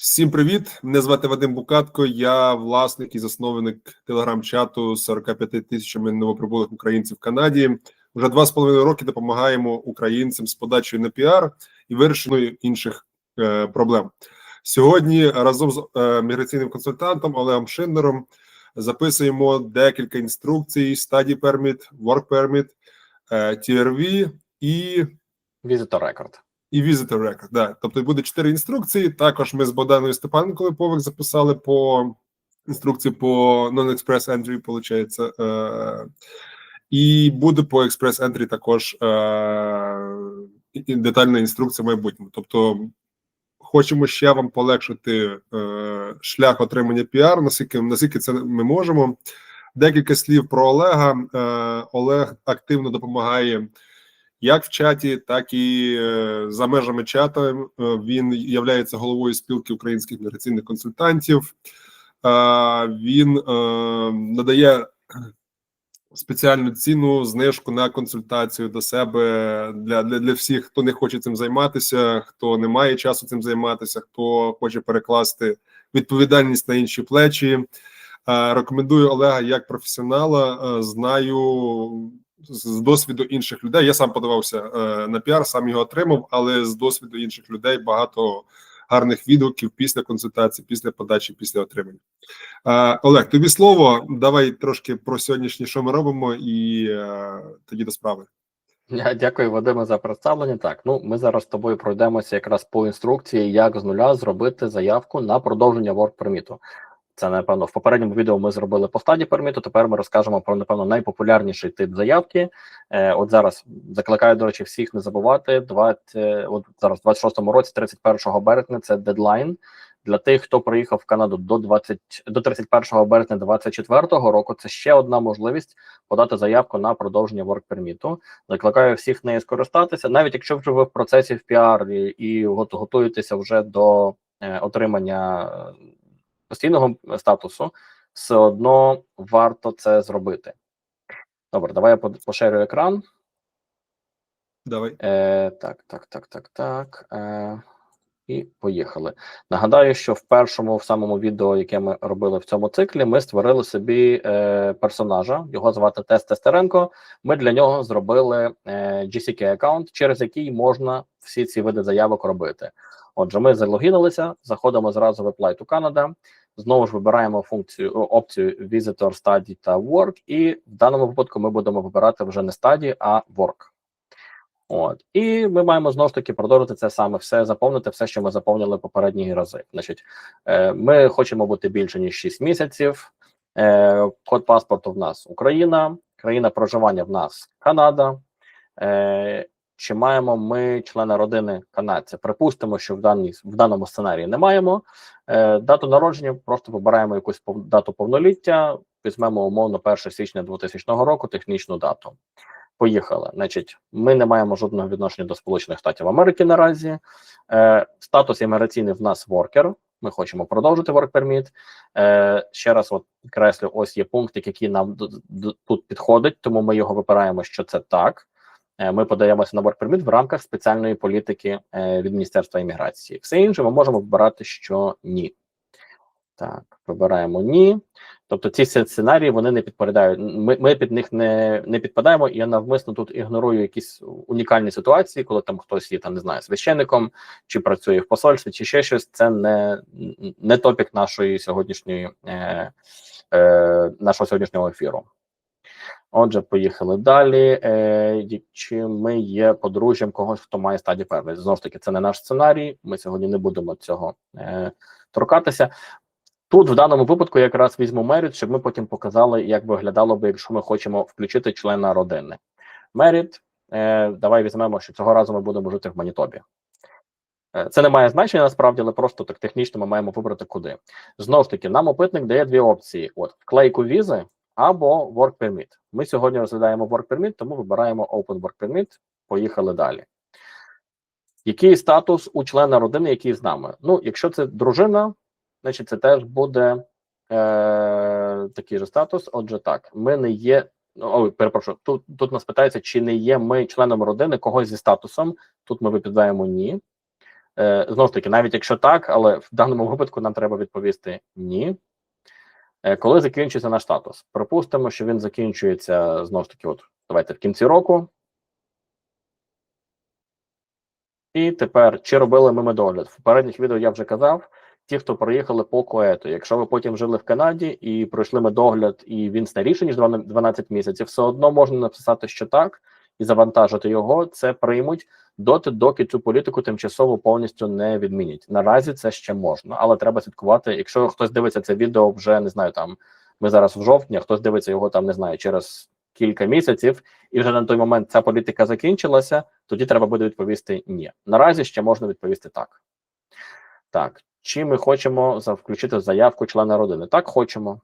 Всім привіт! Мене звати Вадим Букатко. Я власник і засновник телеграм-чату з 45 тисячами новоприбулих українців в Канаді. Уже два з половиною роки допомагаємо українцям з подачею на піар і вирішенню інших е, проблем. Сьогодні разом з е, міграційним консультантом Олегом Шиннером записуємо декілька інструкцій: Permit, Work Permit, е, TRV і Visitor Record. І Visitor Record. Да. Тобто буде чотири інструкції. Також ми з Богданою Степанкою Повик записали по інструкції по Non-Express Entry, виходить. Е, і буде по Express Entry також е, детальна інструкція в майбутньому. Тобто, хочемо ще вам полегшити е, шлях отримання піар, наскільки, наскільки це ми можемо. Декілька слів про Олега. Е, Олег активно допомагає як в чаті, так і е, за межами чату. Е, Він є головою спілки українських міграційних консультантів. Він е, надає спеціальну ціну, знижку на консультацію до себе для, для, для всіх, хто не хоче цим займатися, хто не має часу цим займатися, хто хоче перекласти відповідальність на інші плечі. Рекомендую Олега як професіонала. Знаю з досвіду інших людей. Я сам подавався е, на піар, сам його отримав, але з досвіду інших людей багато гарних відгуків після консультації, після подачі, після отримання. Е, Олег, тобі слово. Давай трошки про сьогоднішнє, що ми робимо, і е, тоді до справи. Дякую, Вадиме, за представлення. Так, ну ми зараз з тобою пройдемося якраз по інструкції, як з нуля зробити заявку на продовження permit. Це напевно в попередньому відео ми зробили по стадії перміту. Тепер ми розкажемо про напевно найпопулярніший тип заявки. Е, от зараз закликаю, до речі, всіх не забувати. 20, от зараз, в 26-му році, 31 березня, це дедлайн для тих, хто приїхав в Канаду до 20, до 31 березня 2024 року. Це ще одна можливість подати заявку на продовження work permit. Закликаю всіх нею скористатися, навіть якщо вже ви в процесі в піар і, і от готуєтеся вже до е, отримання е, постійного статусу, все одно варто це зробити. Добре, давай я по- поширю екран. Давай. Е, так, так, так, так, так. Е, і поїхали. Нагадаю, що в першому, в самому відео, яке ми робили в цьому циклі, ми створили собі е, персонажа. Його звати Тест Тестеренко. Ми для нього зробили е, GCK аккаунт, через який можна всі ці види заявок робити. Отже, ми залогінилися, заходимо зразу в Apply to Canada, знову ж вибираємо функцію опцію Visitor Study та Work, і в даному випадку ми будемо вибирати вже не Study, а Work. От і ми маємо знову ж таки продовжити це саме все, заповнити все, що ми заповнили попередні рази. Значить, е, ми хочемо бути більше ніж 6 місяців. Е, код паспорту в нас Україна, країна проживання в нас Канада. Чи маємо ми члена родини канадця? Припустимо, що в даній в даному сценарії не маємо. Е, дату народження просто вибираємо якусь пов- дату повноліття, візьмемо умовно 1 січня 2000 року, технічну дату. Поїхали. Значить, ми не маємо жодного відношення до Сполучених Штатів Америки наразі. Е, статус імміграційний в нас воркер. Ми хочемо продовжити work permit. Е, ще раз, от креслю, ось є пунктик, який нам тут підходить, тому ми його вибираємо, що це так. Е, Ми подаємося на work permit в рамках спеціальної політики е, від Міністерства імміграції. Все інше ми можемо вибирати, що ні. Так, вибираємо ні. Тобто ці сценарії вони не підпадають. Ми, ми під них не, не підпадаємо, і я навмисно тут ігнорую якісь унікальні ситуації, коли там хтось є там, не знаю, священником, чи працює в посольстві, чи ще щось. Це не, не топік нашої сьогоднішньої е, е, нашого сьогоднішнього ефіру. Отже, поїхали далі. Е, чи ми є подружжям когось, хто має стадію первої? Знову ж таки, це не наш сценарій. Ми сьогодні не будемо цього е, торкатися. Тут в даному випадку я якраз візьму Меріт, щоб ми потім показали, як виглядало би, якщо ми хочемо включити члена родини. Меріт, е, давай візьмемо, що цього разу ми будемо жити в Манітобі. Е, Це не має значення насправді, але просто так технічно ми маємо вибрати куди. Знову ж таки, нам опитник дає дві опції: от вклейку візи або Work Permit. Ми сьогодні розглядаємо Work Permit, тому вибираємо Open Work Permit. Поїхали далі. Який статус у члена родини, який з нами? Ну, якщо це дружина, значить це теж буде е, такий же статус. Отже, так, ми не є. ну, Ой, перепрошую, тут, тут нас питається, чи не є ми членом родини когось зі статусом. Тут ми відповідаємо ні. Е, знову ж таки, навіть якщо так, але в даному випадку нам треба відповісти ні. Е, коли закінчується наш статус? Припустимо, що він закінчується знову ж таки, от давайте в кінці року. І тепер, чи робили ми медогляд? В попередніх відео я вже казав, ті, хто приїхали по коету, якщо ви потім жили в Канаді і пройшли медогляд, і він старіший, ніж 12 місяців, все одно можна написати, що так, і завантажити його, це приймуть доти, доки цю політику тимчасово повністю не відмінять. Наразі це ще можна, але треба слідкувати. Якщо хтось дивиться це відео, вже не знаю, там ми зараз в жовтні, хтось дивиться його там, не знаю, через кілька місяців, і вже на той момент ця політика закінчилася, тоді треба буде відповісти ні. Наразі ще можна відповісти так. Так, чи ми хочемо включити заявку члена родини? Так, хочемо.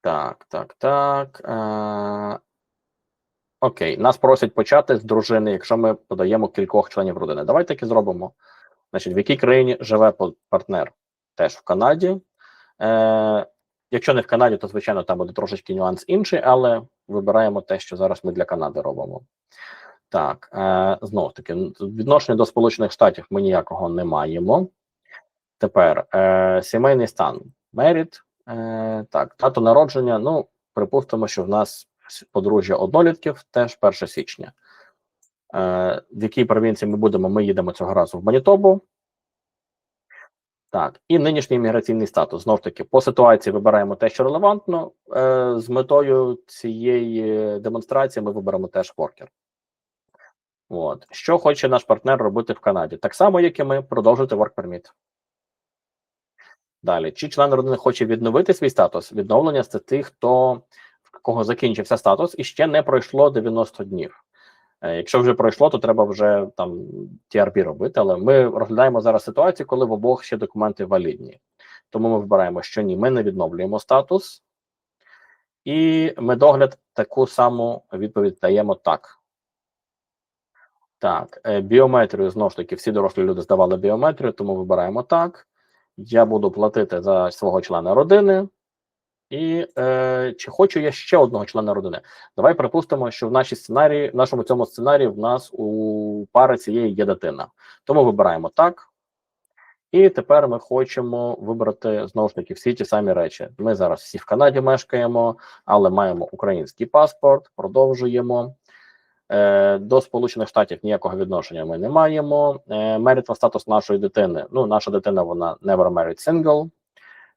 Так, так, так. Окей, нас просять почати з дружини, якщо ми подаємо кількох членів родини. Давайте так і зробимо. Значить, в якій країні живе партнер? Теж в Канаді. Е, якщо не в Канаді, то звичайно там буде трошечки нюанс інший, але вибираємо те, що зараз ми для Канади робимо. Так, е, знову таки, відношення до Сполучених Штатів ми ніякого не маємо. Тепер е, сімейний стан. Меріт. Е, так, дату народження. Ну, припустимо, що в нас подружжя однолітків теж 1 січня. Е, в якій провінції ми будемо? Ми їдемо цього разу в Манітобу. Так, і нинішній міграційний статус. Знов таки, по ситуації вибираємо те, що релевантно. Е, з метою цієї демонстрації ми виберемо теж воркер. От. Що хоче наш партнер робити в Канаді? Так само, як і ми, продовжити work permit. Далі, чи член родини хоче відновити свій статус? Відновлення це тих, хто кого закінчився статус і ще не пройшло 90 днів. Е, Якщо вже пройшло, то треба вже там TRP робити. Але ми розглядаємо зараз ситуацію, коли в обох ще документи валідні. Тому ми вибираємо, що ні, ми не відновлюємо статус, і ми догляд таку саму відповідь даємо так. Так, е, біометрію знову ж таки, всі дорослі люди здавали біометрію, тому вибираємо так. Я буду платити за свого члена родини. І е, чи хочу я ще одного члена родини? Давай припустимо, що в нашій сценарії, в нашому цьому сценарії в нас у пари цієї є дитина. Тому вибираємо так. І тепер ми хочемо вибрати знову ж таки всі ті самі речі. Ми зараз всі в Канаді мешкаємо, але маємо український паспорт, продовжуємо. Е, до Сполучених Штатів ніякого відношення ми не маємо. Е, статус нашої дитини. Ну, наша дитина вона never married single.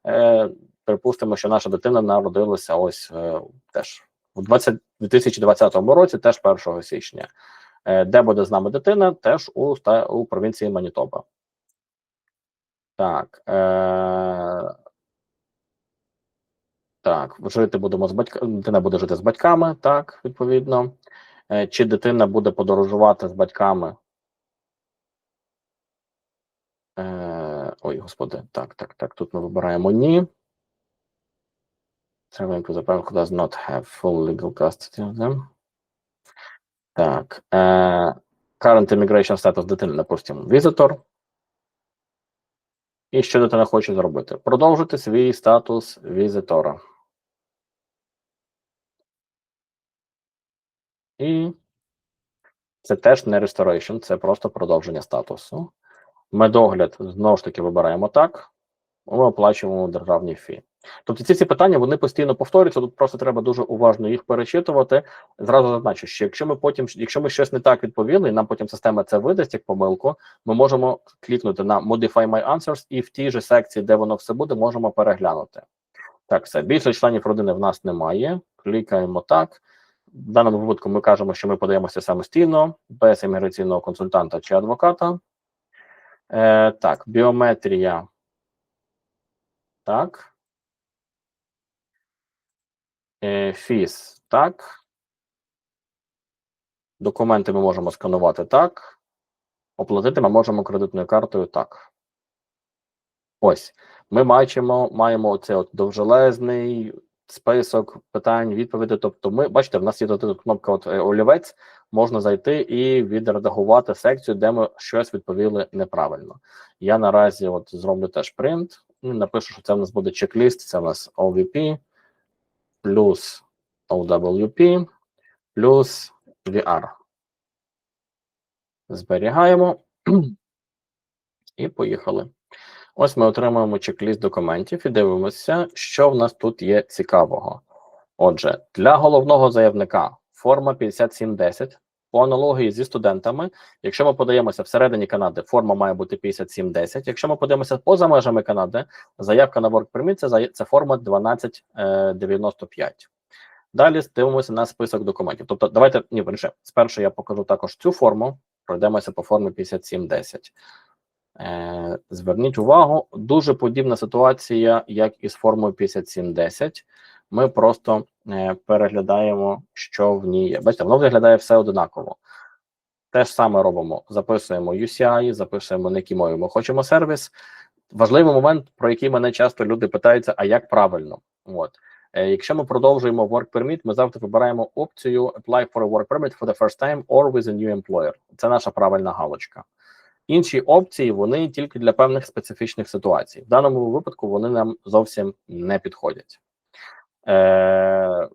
Е, припустимо, що наша дитина народилася ось е, теж у 20, 2020 році, теж 1 січня. Е, де буде з нами дитина? Теж у, у провінції Манітоба. Так. Е, так, жити будемо з батьками. Дитина буде жити з батьками, так, відповідно. Е, Чи дитина буде подорожувати з батьками? Е, ой, господи, так, так, так. Тут ми вибираємо ні. Traveling to the parent who does not have full legal custody of them. Так. Е, current immigration status дитини, допустимо, visitor. І що дитина хоче зробити? Продовжити свій статус візитора. І це теж не restoration, це просто продовження статусу. Медогляд знову ж таки вибираємо так. Ми оплачуємо державні фі. Тобто ці всі питання вони постійно повторюються. Тут просто треба дуже уважно їх перечитувати. Зразу зазначу, що якщо ми потім, якщо ми щось не так відповіли, і нам потім система це видасть як помилку, ми можемо клікнути на Modify My Answers і в тій же секції, де воно все буде, можемо переглянути. Так, все більше членів родини в нас немає. Клікаємо так. В даному випадку ми кажемо, що ми подаємося самостійно, без імміграційного консультанта чи адвоката. Е, так, біометрія. Так. Е, фіс. Так. Документи ми можемо сканувати так. Оплатити ми можемо кредитною картою так. Ось. Ми бачимо, маємо оце от довжелезний список питань, відповідей. Тобто, ми бачите, в нас є тут кнопка от е, олівець, можна зайти і відредагувати секцію, де ми щось відповіли неправильно. Я наразі от зроблю теж і напишу, що це в нас буде чек-ліст, це в нас OVP плюс OWP плюс VR. Зберігаємо І поїхали. Ось ми отримуємо чек-ліст документів і дивимося, що в нас тут є цікавого. Отже, для головного заявника форма 5710 по аналогії зі студентами. Якщо ми подаємося всередині Канади, форма має бути 5710. Якщо ми подаємося поза межами Канади, заявка на Work Permit – це, це форма 1295. Далі дивимося на список документів. Тобто, давайте ні, верніше, спершу я покажу також цю форму. Пройдемося по формі 5710. Е, зверніть увагу, дуже подібна ситуація, як і з формою 5710. Ми просто е, переглядаємо, що в ній є. Бачите, воно виглядає все одинаково. Те ж саме робимо: записуємо UCI, записуємо, на якій мові ми хочемо сервіс. Важливий момент, про який мене часто люди питаються: а як правильно? От. Е, Якщо ми продовжуємо work permit, ми завжди вибираємо опцію apply for a work permit for the first time or with a new employer. Це наша правильна галочка. Інші опції вони тільки для певних специфічних ситуацій. В даному випадку вони нам зовсім не підходять. Е,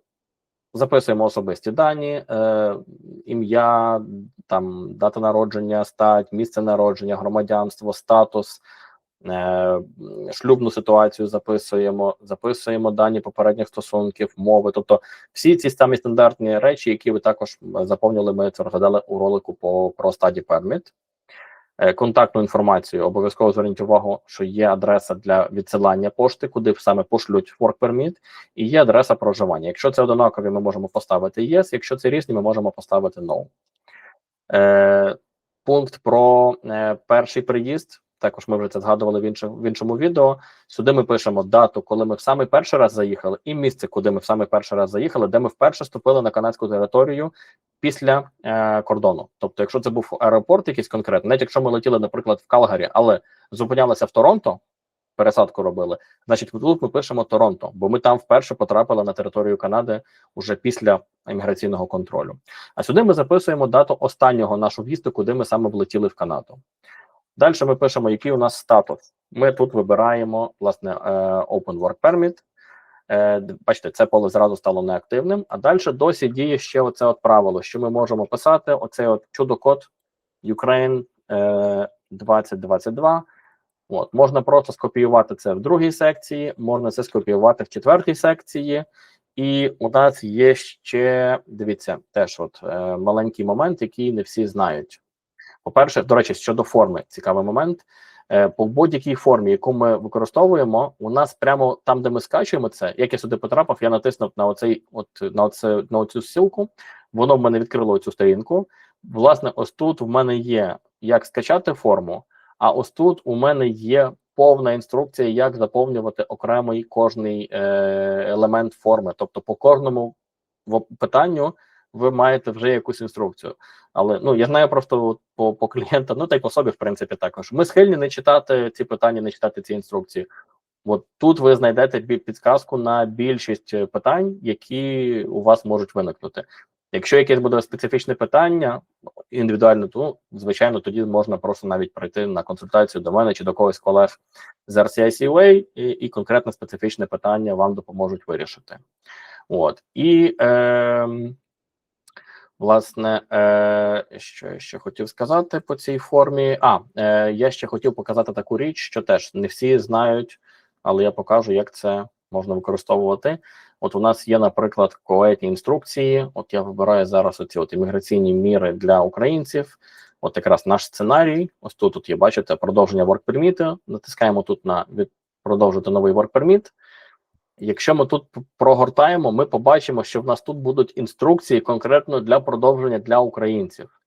записуємо особисті дані, е, ім'я, там дата народження, стать, місце народження, громадянство, статус, е, шлюбну ситуацію записуємо, записуємо дані попередніх стосунків, мови. Тобто всі ці самі стандартні речі, які ви також м, заповнили, ми це розглядали у ролику по про study permit. Е, Контактну інформацію обов'язково зверніть увагу, що є адреса для відсилання пошти, куди саме пошлють work permit, і є адреса проживання. Якщо це однакові, ми можемо поставити yes, якщо це різні, ми можемо поставити no. Е, пункт про е, перший приїзд. Також ми вже це згадували в іншому, в іншому відео. Сюди ми пишемо дату, коли ми в самий перший раз заїхали, і місце, куди ми в самий перший раз заїхали, де ми вперше ступили на канадську територію після е, кордону. Тобто, якщо це був аеропорт, якийсь конкретний, навіть якщо ми летіли, наприклад, в Калгарі, але зупинялися в Торонто, пересадку робили, значить, тут ми пишемо Торонто, бо ми там вперше потрапили на територію Канади уже після імміграційного контролю. А сюди ми записуємо дату останнього нашого в'їзду, куди ми саме влетіли в Канаду. Далі ми пишемо, який у нас статус. Ми тут вибираємо власне е, Open Work Permit. Е, Бачите, це поле зразу стало неактивним. А далі досі діє ще оце от правило, що ми можемо писати: оцей от чудо-код Ukraine е, 2022. От, можна просто скопіювати це в другій секції, можна це скопіювати в четвертій секції. І у нас є ще, дивіться, теж от е, маленький момент, який не всі знають. По-перше, до речі, щодо форми, цікавий момент. Е, по будь-якій формі, яку ми використовуємо, у нас прямо там, де ми скачуємо це, як я сюди потрапив, я натиснув на оцей, от на оце, на оцю ссылку, воно в мене відкрило цю сторінку. Власне, ось тут в мене є як скачати форму, а ось тут у мене є повна інструкція, як заповнювати окремий кожний е, елемент форми. Тобто, по кожному питанню ви маєте вже якусь інструкцію. Але ну я знаю просто по, по клієнтам, ну та й по собі, в принципі, також. Ми схильні не читати ці питання, не читати ці інструкції. От тут ви знайдете підказку на більшість е, питань, які у вас можуть виникнути. Якщо якесь буде специфічне питання індивідуально, то звичайно тоді можна просто навіть прийти на консультацію до мене чи до когось колег з RCICUA, і, і конкретне специфічне питання вам допоможуть вирішити. От і е, власне, е, що я ще хотів сказати по цій формі. А е, я ще хотів показати таку річ, що теж не всі знають, але я покажу, як це можна використовувати. От у нас є, наприклад, коетні інструкції. От я вибираю зараз оці от імміграційні міри для українців. От якраз наш сценарій. Ось тут, тут є, бачите, продовження work permit. Натискаємо тут на від продовжити новий work permit. Якщо ми тут прогортаємо, ми побачимо, що в нас тут будуть інструкції конкретно для продовження для українців.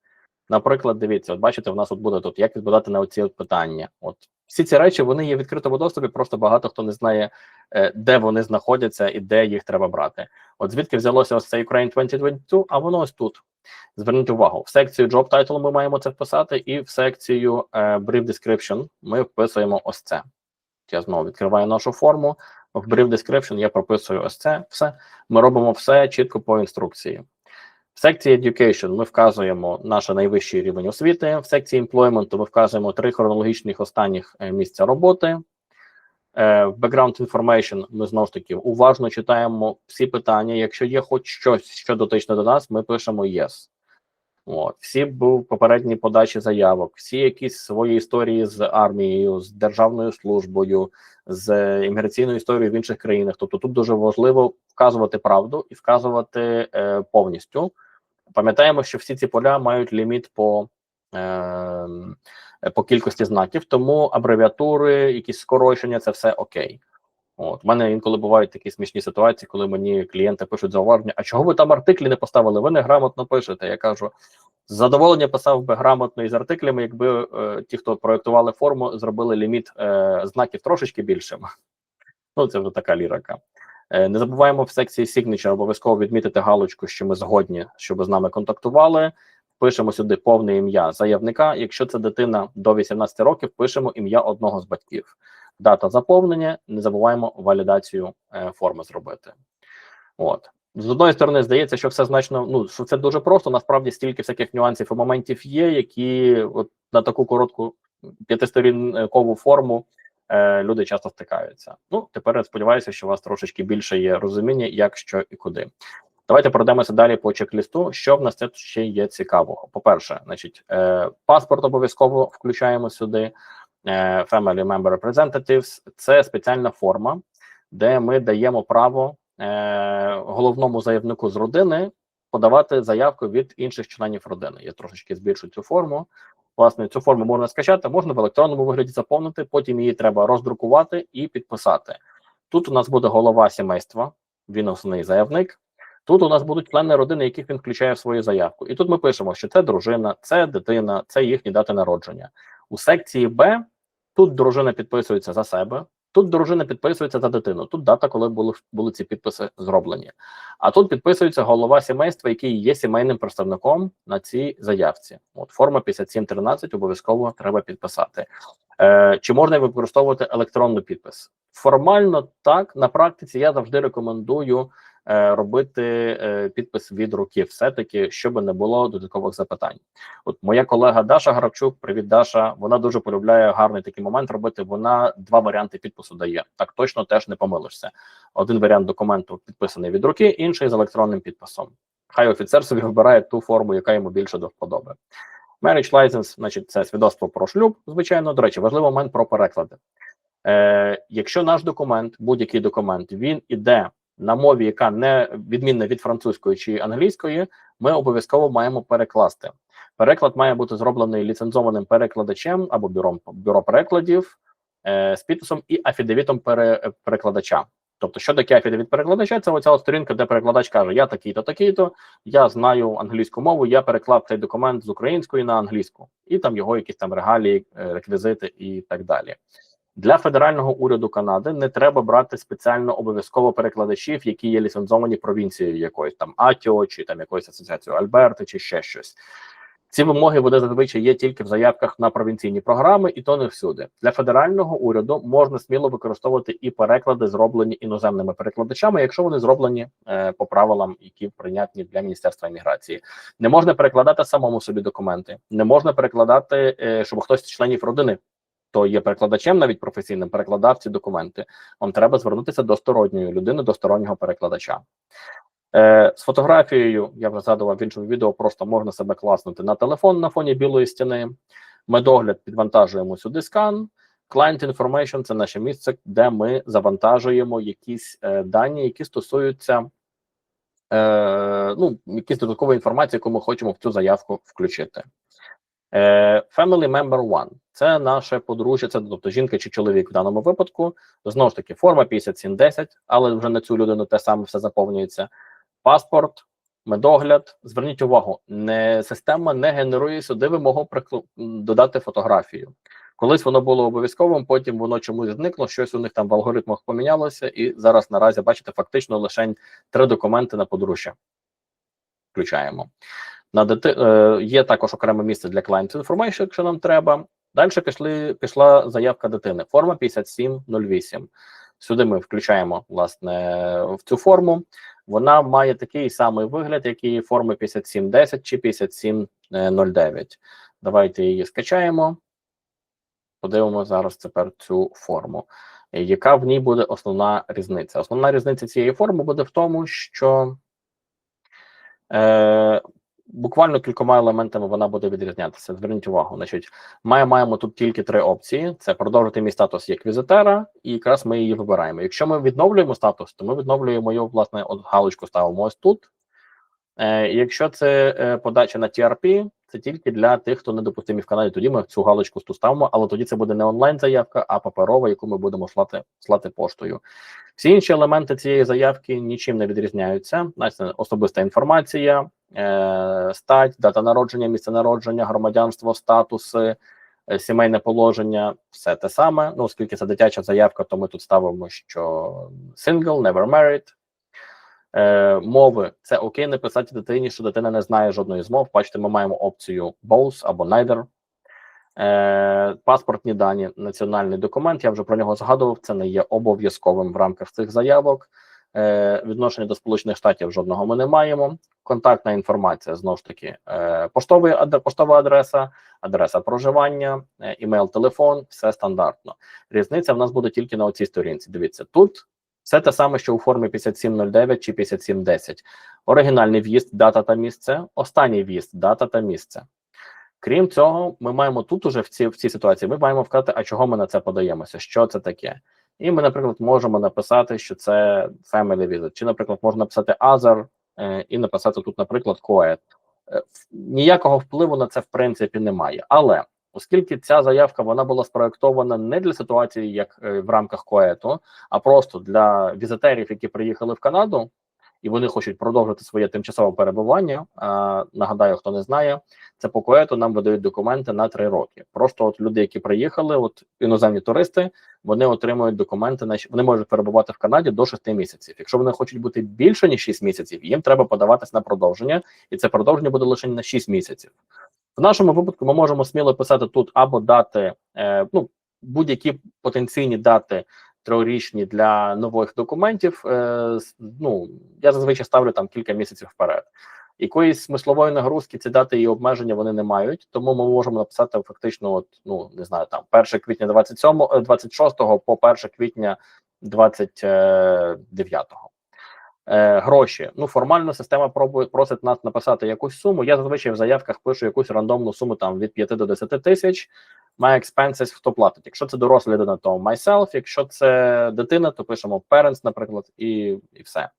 Наприклад, дивіться, от бачите, в нас от буде тут як відповідати на оці от питання. От всі ці речі вони є в відкритому доступі, просто багато хто не знає, е, де вони знаходяться і де їх треба брати. От звідки взялося ось цей Ukraine 2022, а воно ось тут. Зверніть увагу, в секцію Job Title ми маємо це вписати, і в секцію е, Brief Description ми вписуємо ось це. Я знову відкриваю нашу форму. В Brief Description я прописую ось це все. Ми робимо все чітко по інструкції. В секції Education ми вказуємо наш найвищий рівень освіти. В секції Employment ми вказуємо три хронологічних останніх е, місця роботи. Е, В Background Information ми знову ж таки уважно читаємо всі питання. Якщо є хоч щось, що дотичне до нас, ми пишемо Yes. От всі був попередні подачі заявок, всі якісь свої історії з армією, з державною службою, з імміграційною історією в інших країнах. Тобто тут дуже важливо вказувати правду і вказувати е, повністю. Пам'ятаємо, що всі ці поля мають ліміт по, е, по кількості знаків, тому абревіатури, якісь скорочення, це все окей. От у мене інколи бувають такі смішні ситуації, коли мені клієнти пишуть зауваження: а чого ви там артиклі не поставили? Ви не грамотно пишете. Я кажу, з задоволення писав би грамотно із артиклями, якби е, ті, хто проектували форму, зробили ліміт е, знаків трошечки більшим. Ну, це вже така лірика. Е, не забуваємо в секції Signature обов'язково відмітити галочку, що ми згодні, щоб з нами контактували. Пишемо сюди повне ім'я заявника. Якщо це дитина до 18 років, пишемо ім'я одного з батьків. Дата заповнення. Не забуваємо валідацію е, форми зробити. От з одної сторони, здається, що все значно. Ну що це дуже просто. Насправді стільки всяких нюансів і моментів є, які от на таку коротку п'ятисторінкову форму е, люди часто стикаються. Ну тепер я сподіваюся, що у вас трошечки більше є розуміння, як що і куди. Давайте пройдемося далі по чек-лісту. Що в нас тут ще є цікавого? По-перше, значить, е, паспорт обов'язково включаємо сюди. Е, Family Member Representatives – це спеціальна форма, де ми даємо право е, головному заявнику з родини подавати заявку від інших членів родини. Я трошечки збільшу цю форму. Власне, цю форму можна скачати, можна в електронному вигляді заповнити. Потім її треба роздрукувати і підписати. Тут у нас буде голова сімейства, він основний заявник. Тут у нас будуть члени родини, яких він включає в свою заявку. І тут ми пишемо, що це дружина, це дитина, це їхні дати народження. У секції Б тут дружина підписується за себе, тут дружина підписується за дитину. Тут дата, коли були були ці підписи зроблені. А тут підписується голова сімейства, який є сімейним представником на цій заявці. От форма 5713 обов'язково треба підписати. Е, Чи можна використовувати електронний підпис? Формально так на практиці я завжди рекомендую робити е, підпис від руки, все таки, щоб не було додаткових запитань. От моя колега Даша Гравчук, привіт, Даша. Вона дуже полюбляє гарний такий момент робити. Вона два варіанти підпису дає. Так точно теж не помилишся. Один варіант документу підписаний від руки, інший з електронним підписом. Хай офіцер собі вибирає ту форму, яка йому більше до вподоби. Marriage license, значить, це свідоцтво про шлюб. Звичайно, до речі, важливий момент про переклади. Е, Якщо наш документ, будь-який документ, він іде на мові, яка не відмінна від французької чи англійської, ми обов'язково маємо перекласти. Переклад має бути зроблений ліцензованим перекладачем або бюро, бюро перекладів е, з підписом і афідевітом пере, перекладача. Тобто, що таке афідевіт перекладача? Це оця сторінка, де перекладач каже: Я такий-то, такий-то, я знаю англійську мову, я переклав цей документ з української на англійську, і там його якісь там регалії, е, реквізити і так далі. Для федерального уряду Канади не треба брати спеціально обов'язково перекладачів, які є ліцензовані провінцією якоюсь там Атіо, чи там якоюсь асоціацією Альберти, чи ще щось. Ці вимоги вони зазвичай є тільки в заявках на провінційні програми, і то не всюди. Для федерального уряду можна сміло використовувати і переклади, зроблені іноземними перекладачами, якщо вони зроблені е, по правилам, які прийнятні для міністерства імміграції. Не можна перекладати самому собі документи, не можна перекладати, е, щоб хтось з членів родини. То є перекладачем, навіть професійним, перекладав ці документи. Вам треба звернутися до сторонньої людини, до стороннього перекладача. Е, З фотографією я вже згадував в іншому відео. Просто можна себе класнути на телефон на фоні білої стіни. Медогляд підвантажуємо сюди скан. Client Information – це наше місце, де ми завантажуємо якісь е, дані, які стосуються е, ну, якісь додаткової інформації, яку ми хочемо в цю заявку включити. Е, Family Member One – це наше подружжя, це тобто жінка чи чоловік в даному випадку. Знову ж таки, форма 5710, але вже на цю людину те саме все заповнюється. Паспорт, медогляд. Зверніть увагу, не система не генерує сюди вимогу додати фотографію. Колись воно було обов'язковим, потім воно чомусь зникло, щось у них там в алгоритмах помінялося, і зараз наразі бачите, фактично лише три документи на подружжя. Включаємо. На дити... е, Є також окреме місце для Client Information, якщо нам треба. Далі пішли, пішла заявка дитини. Форма 5708. Сюди ми включаємо власне в цю форму. Вона має такий самий вигляд, як і форми 5710 чи 5709. Давайте її скачаємо. Подивимося зараз тепер цю форму. Яка в ній буде основна різниця? Основна різниця цієї форми буде в тому, що е, буквально кількома елементами вона буде відрізнятися. Зверніть увагу, значить, ми маємо тут тільки три опції: це продовжити мій статус як візитера, і якраз ми її вибираємо. Якщо ми відновлюємо статус, то ми відновлюємо його, власне, от галочку ставимо ось тут. Е, якщо це е, подача на TRP, це тільки для тих, хто недопустимі в Канаді. Тоді ми цю галочку ставимо, але тоді це буде не онлайн заявка, а паперова, яку ми будемо слати, слати поштою. Всі інші елементи цієї заявки нічим не відрізняються. Значить, особиста інформація, е, стать, дата народження, місце народження, громадянство, статуси, сімейне положення, все те саме. Ну, оскільки це дитяча заявка, то ми тут ставимо, що single, never married. Е, мови це окей написати дитині, що дитина не знає жодної з мов. Бачите, ми маємо опцію both або neither. Е, паспортні дані, національний документ. Я вже про нього згадував. Це не є обов'язковим в рамках цих заявок. Е, відношення до Сполучених Штатів жодного ми не маємо. Контактна інформація знову ж таки, е, поштовий адре- поштова адреса, адреса проживання, е, імейл, телефон, все стандартно. Різниця в нас буде тільки на оцій сторінці. Дивіться, тут все те саме, що у формі 5709 чи 5710. Оригінальний в'їзд, дата та місце, останній в'їзд, дата та місце. Крім цього, ми маємо тут уже в цій, в цій ситуації, ми маємо вказати, а чого ми на це подаємося, що це таке. І ми, наприклад, можемо написати, що це family visit, чи, наприклад, можна написати other е, і написати тут, наприклад, coed. Е, Ніякого впливу на це в принципі немає. Але оскільки ця заявка вона була спроектована не для ситуації, як е, в рамках коету, а просто для візитерів, які приїхали в Канаду, і вони хочуть продовжити своє тимчасове перебування. А, нагадаю, хто не знає, це по коету нам видають документи на три роки. Просто от люди, які приїхали, от іноземні туристи, вони отримують документи на вони можуть перебувати в Канаді до 6 місяців. Якщо вони хочуть бути більше ніж 6 місяців, їм треба подаватись на продовження, і це продовження буде лише на 6 місяців. В нашому випадку ми можемо сміло писати тут або дати е, ну будь-які потенційні дати трьохрічні для нових документів. Е, ну я зазвичай ставлю там кілька місяців вперед. Якоїсь смислової нагрузки ці дати і обмеження вони не мають, тому ми можемо написати фактично, от ну не знаю, там 1 квітня 27, е, 26 по 1 квітня 29. Е, гроші. Ну, формально система пробує просить нас написати якусь суму. Я зазвичай в заявках пишу якусь рандомну суму там від 5 до 10 тисяч. My expenses, хто платить. Якщо це доросла людина, то myself. Якщо це дитина, то пишемо parents, наприклад, і, і все.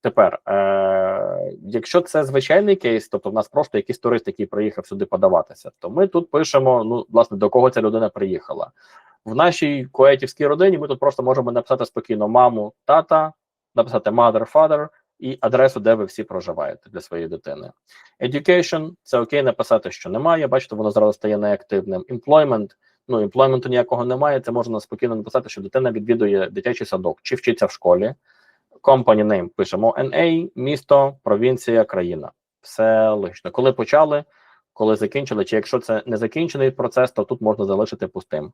Тепер, е, якщо це звичайний кейс, тобто в нас просто якийсь турист, який приїхав сюди подаватися, то ми тут пишемо: ну, власне, до кого ця людина приїхала. В нашій коетівській родині ми тут просто можемо написати спокійно маму, тата, написати mother, father і адресу, де ви всі проживаєте для своєї дитини. Education – це окей написати, що немає. Бачите, воно зразу стає неактивним. Employment – ну імплойменту ніякого немає. Це можна спокійно написати, що дитина відвідує дитячий садок чи вчиться в школі. Company name пишемо NA, місто, провінція, країна. Все логічно. Коли почали, коли закінчили, чи якщо це не закінчений процес, то тут можна залишити пустим.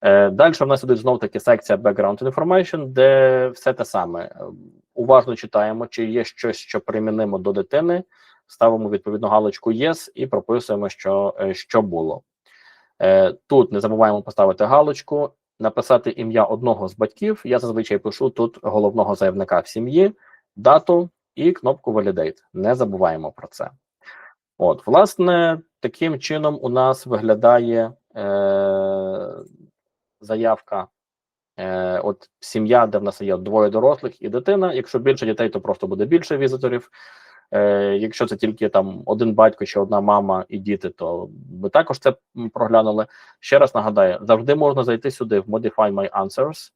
Е, Далі в нас ідуть знову таки секція Background Information, де все те саме. Е, Уважно читаємо, чи є щось, що примінимо до дитини, ставимо відповідну галочку Yes і прописуємо, що, е, що було. Тут не забуваємо поставити галочку, написати ім'я одного з батьків. Я зазвичай пишу тут головного заявника в сім'ї, дату і кнопку Validate. Не забуваємо про це. От, власне, таким чином у нас виглядає заявка. Е, от сім'я, де в нас є двоє дорослих і дитина. Якщо більше дітей, то просто буде більше візиторів. Е, якщо це тільки там один батько чи одна мама і діти, то ви також це проглянули. Ще раз нагадаю, завжди можна зайти сюди в Modify My Answers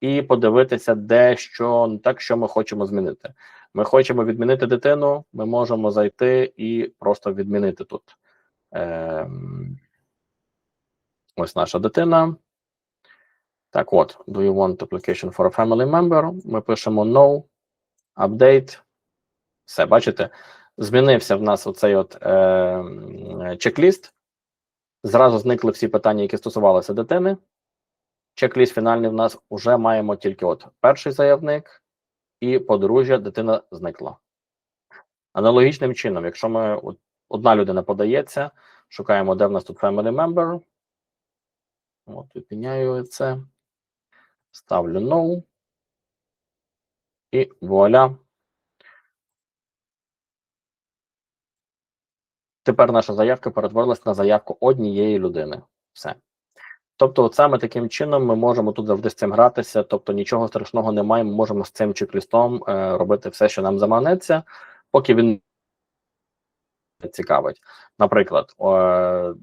і подивитися, де що не так, що ми хочемо змінити. Ми хочемо відмінити дитину, ми можемо зайти і просто відмінити тут. Ем, ось наша дитина. Так от, do you want application for a family member? Ми пишемо no, update. Все, бачите, змінився в нас оцей от е, чек-ліст. Зразу зникли всі питання, які стосувалися дитини. Чек-ліст фінальний в нас вже маємо тільки от перший заявник і подружжя, дитина зникла. Аналогічним чином, якщо ми одна людина подається, шукаємо, де в нас тут family member. От, відміняю це. Ставлю no. І вуаля. тепер наша заявка перетворилась на заявку однієї людини. Все. Тобто, от саме таким чином ми можемо тут завжди з цим гратися. Тобто нічого страшного немає. Ми можемо з цим чек-лістом е, робити все, що нам заманеться, поки він цікавить. Наприклад, е,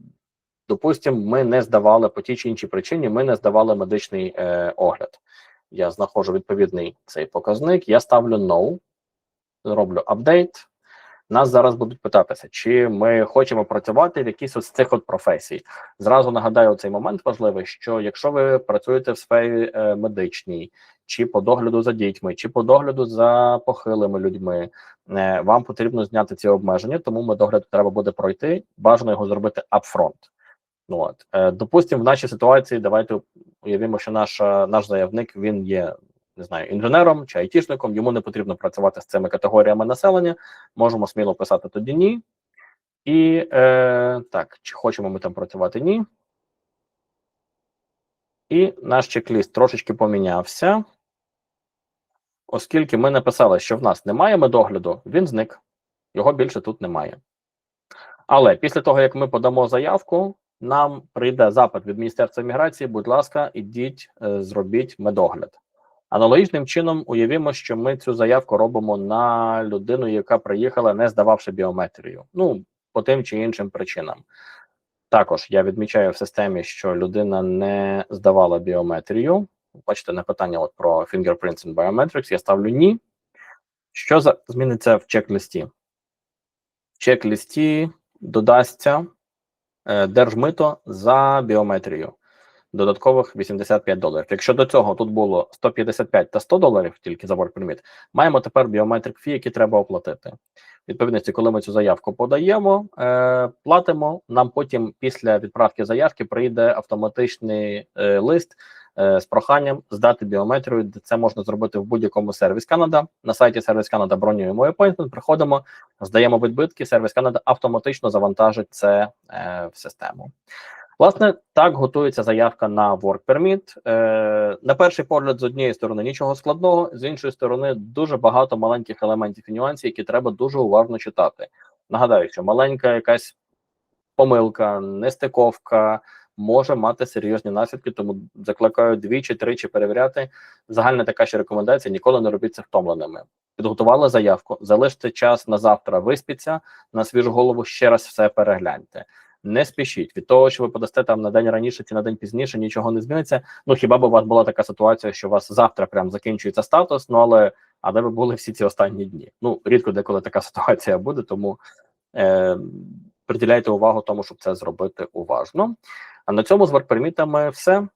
допустимо, ми не здавали по тій чи іншій причині, ми не здавали медичний е, огляд. Я знаходжу відповідний цей показник, я ставлю no, роблю апдейт. Нас зараз будуть питатися, чи ми хочемо працювати в якійсь з цих от професій. Зразу нагадаю цей момент важливий, що якщо ви працюєте в сфері е, медичній, чи по догляду за дітьми, чи по догляду за похилими людьми, е, вам потрібно зняти ці обмеження, тому медогляд треба буде пройти. Бажано його зробити апфронт. Ну от е, допустимо, в нашій ситуації давайте уявімо, що наш, наш заявник він є не знаю інженером чи айтішником. Йому не потрібно працювати з цими категоріями населення. Можемо сміло писати тоді ні. І е, так, чи хочемо ми там працювати? Ні. І наш чек-ліст трошечки помінявся. Оскільки ми написали, що в нас немає медогляду, він зник. Його більше тут немає. Але після того, як ми подамо заявку, нам прийде запит від Міністерства міграції. Будь ласка, ідіть, е, зробіть медогляд. Аналогічним чином уявімо, що ми цю заявку робимо на людину, яка приїхала, не здававши біометрію. Ну, по тим чи іншим причинам. Також я відмічаю в системі, що людина не здавала біометрію. Бачите, на питання от про Fingerprints and Biometrics я ставлю ні. Що за зміниться в чек-листі? В чек-листі додасться держмито за біометрію. Додаткових 85 доларів. Якщо до цього тут було 155 та 100 доларів тільки за work permit, маємо тепер біометрик фі, які треба оплатити. Відповідності, коли ми цю заявку подаємо, е, платимо. Нам потім після відправки заявки прийде автоматичний е, лист е, з проханням здати біометрію. де Це можна зробити в будь-якому сервіс Канада. На сайті сервіс Канада бронюємо appointment, приходимо, здаємо відбитки. Сервіс Канада автоматично завантажить це е, в систему. Власне, так готується заявка на Work Permit. Е, на перший погляд, з однієї сторони, нічого складного, з іншої сторони, дуже багато маленьких елементів і нюансів, які треба дуже уважно читати. Нагадаю, що маленька якась помилка, нестиковка може мати серйозні наслідки, тому закликаю двічі, тричі перевіряти. Загальна така ще рекомендація: ніколи не робіть це втомленими. Підготували заявку, залиште час на завтра, виспіться на свіжу голову. Ще раз все перегляньте. Не спішіть від того, що ви подасте там на день раніше чи на день пізніше, нічого не зміниться. Ну хіба б у вас була така ситуація, що у вас завтра прям закінчується статус? Ну але а де ви були всі ці останні дні? Ну рідко деколи така ситуація буде, тому е, приділяйте увагу тому, щоб це зробити уважно. А на цьому з варпримітами все.